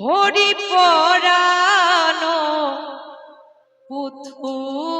হরি পরানো পুথুলামা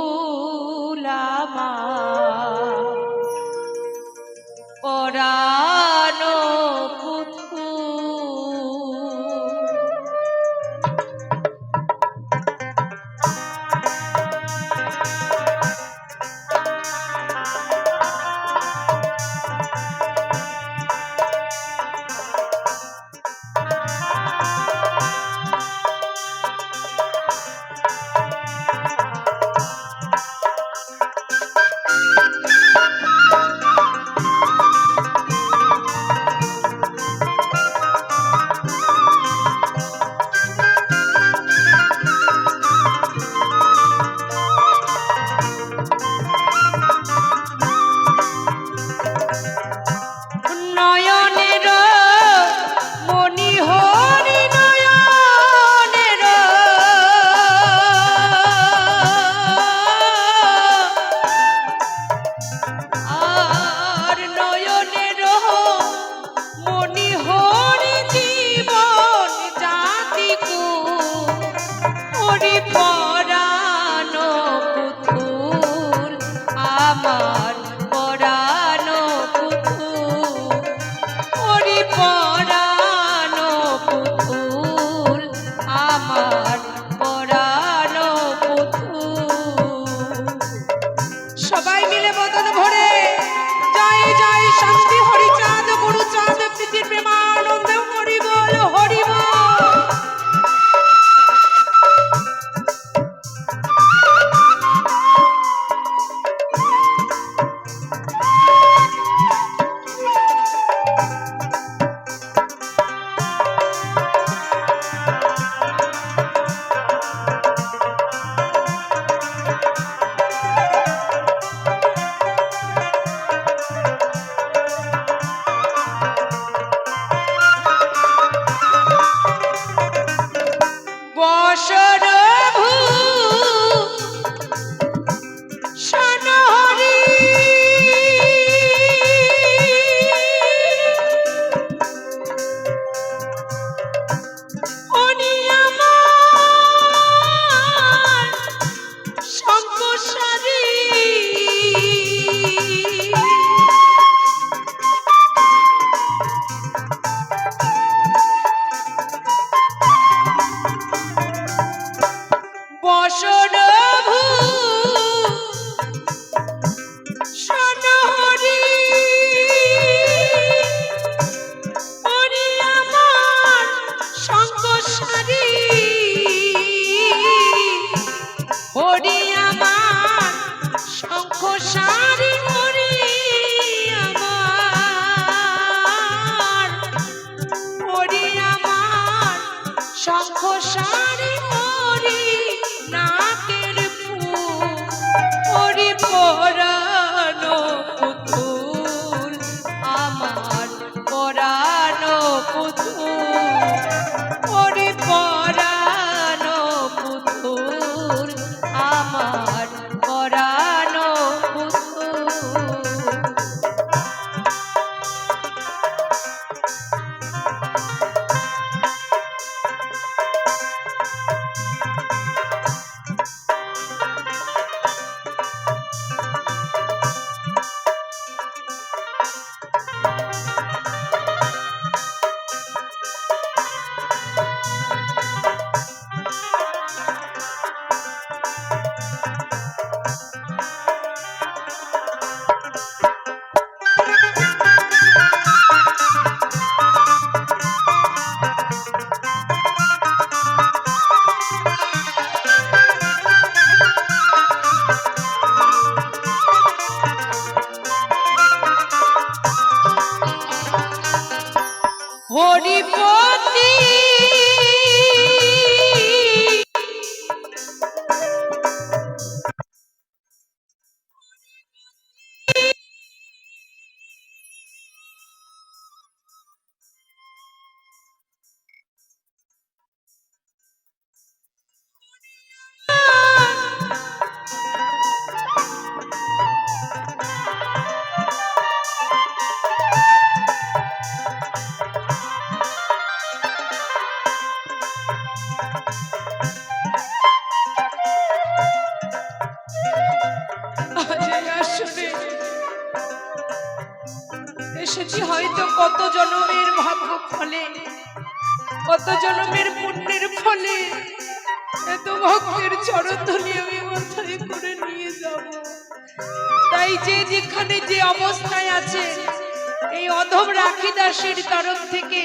প্রথম রাখি দাসের তরফ থেকে?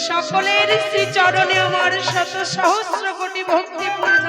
সকলের শ্রী চরণে আমার শত সহস্র কোটি ভক্তিপূর্ণ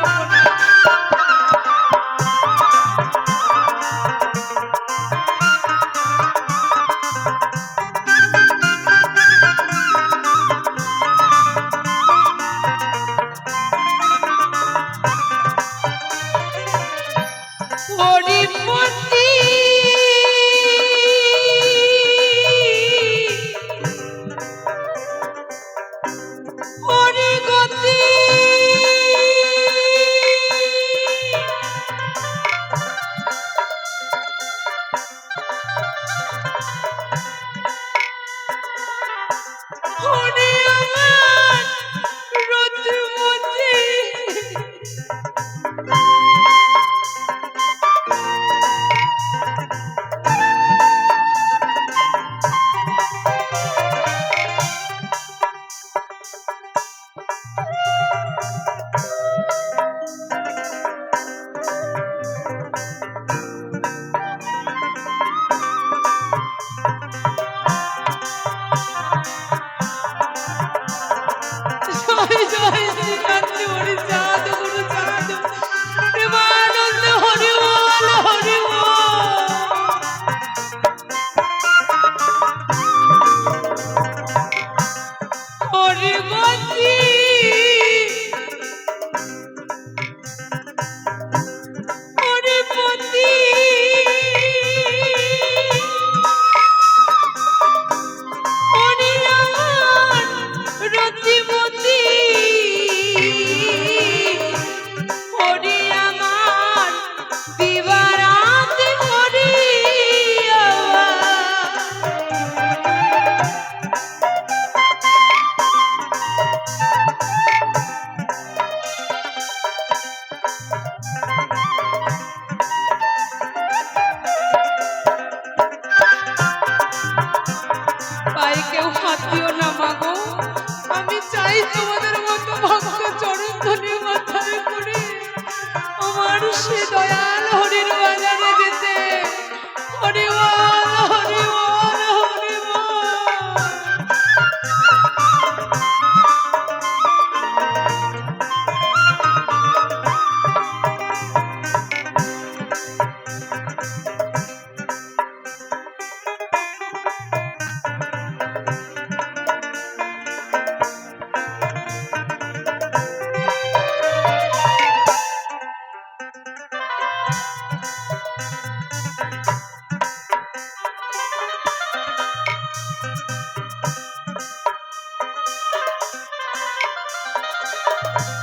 Música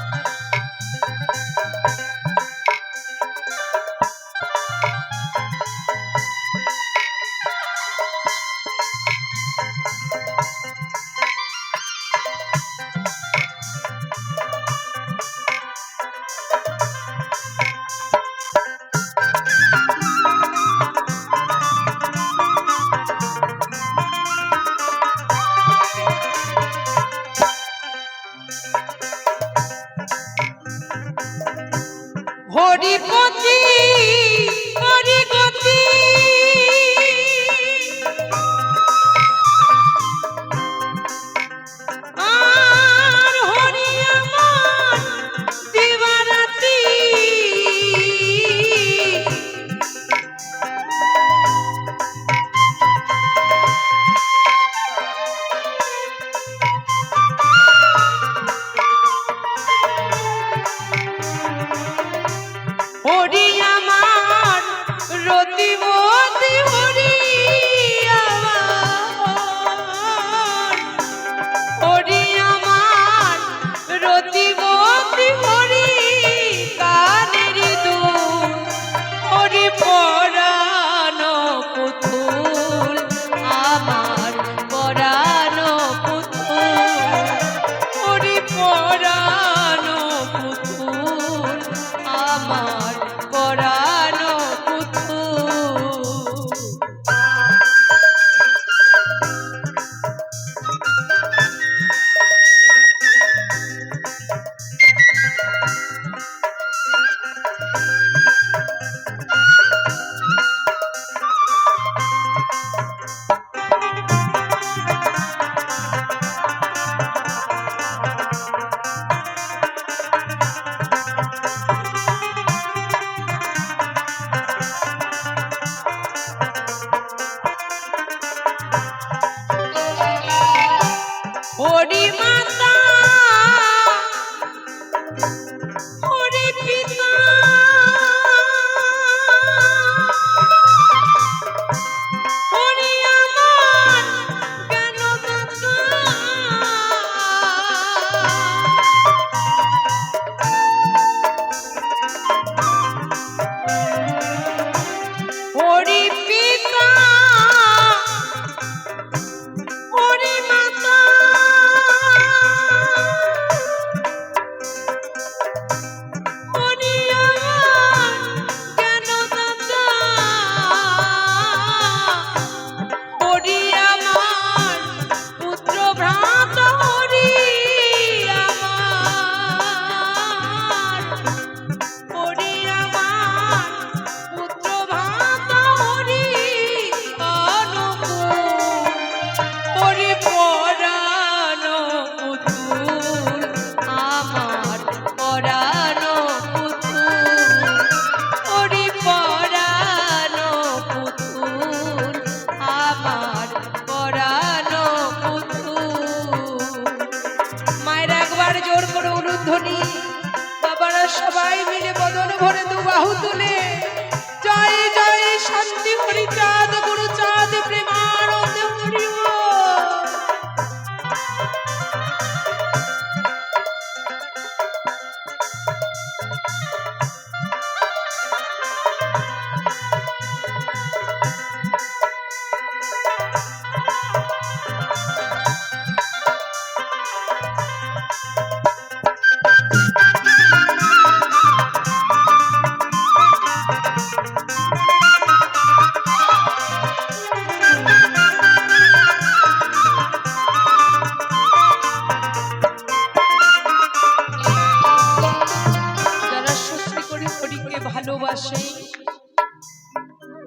ভালোবাসে।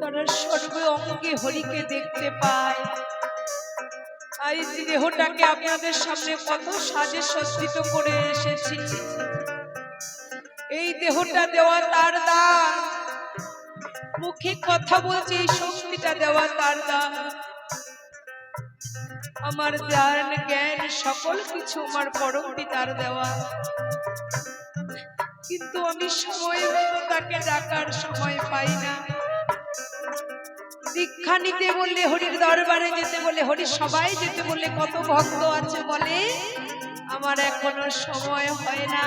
তারা সর্ব অঙ্গে হরিকে দেখতে পায়। আর এই দেহটাকে আপনাদের সামনে কত সাজে সজ্জিত করে এসেছি। এই দেহটা দেওয়া তার দান। মুখে কথা বলছে, এই শক্তিটা দেওয়া তার দান। আমার জ্ঞান জ্ঞান, সকল কিছু আমার পরম পিতার দেওয়া। কিন্তু আমি সময় মতো তাকে ডাকার সময় পাই না। দীক্ষা নিতে বললে হরির দরবারে যেতে বলে হরি সবাই যেতে বললে কত ভক্ত আছে বলে? আমার এখনও সময় হয় না।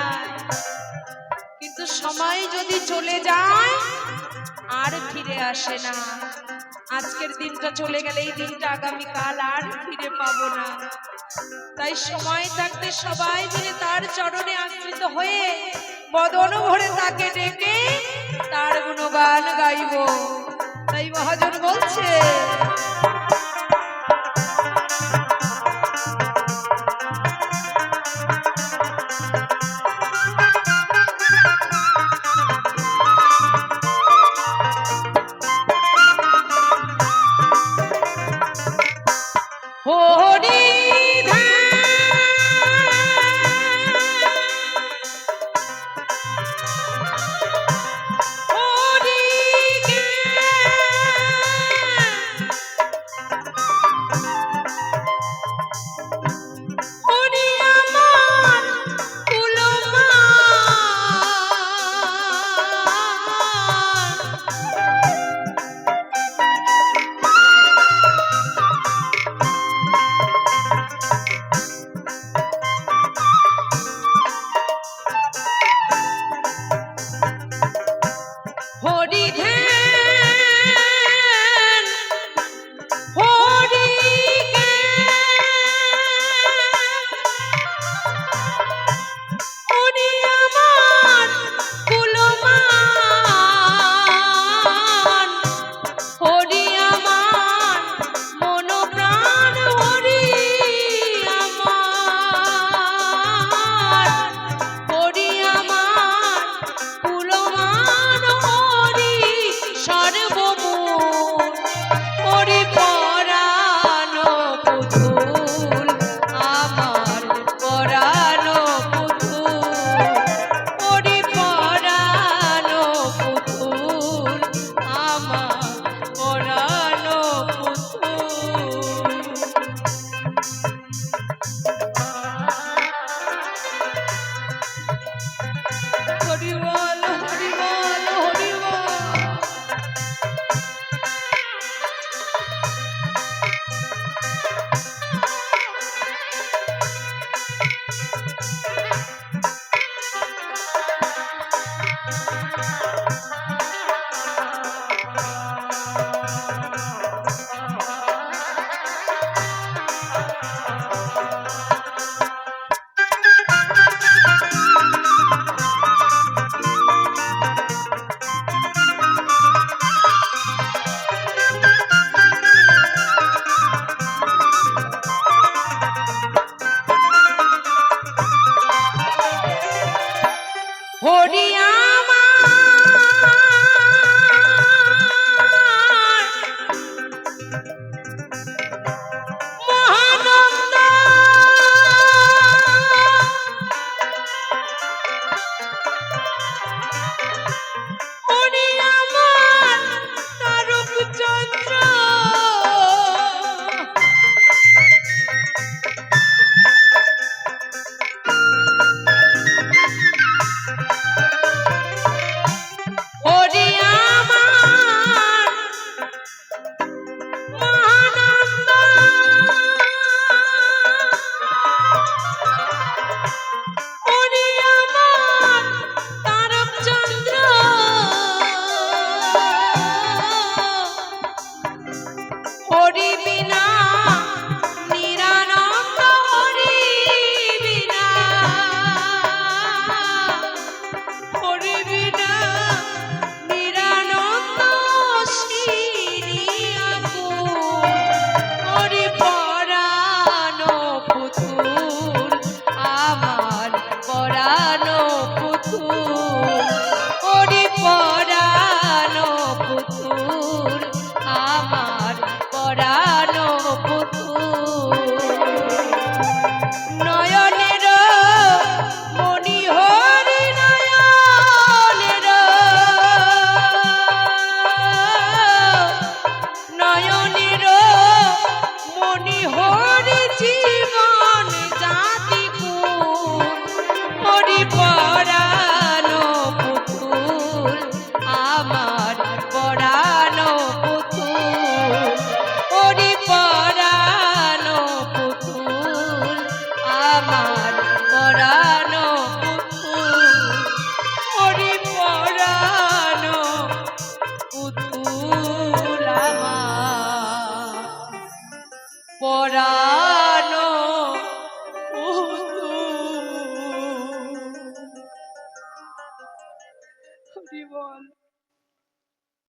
কিন্তু সময় যদি চলে যায়, আর ফিরে আসে না। আজকের দিনটা চলে গেলে এই দিনটা আগামীকাল আর ফিরে পাবো না। তাই সময় থাকতে সবাই মিলে তার চরণে আশ্রিত হয়ে বদন ভরে তাকে ডেকে তার গুণগান গাইব। তাই মহাজন বলছে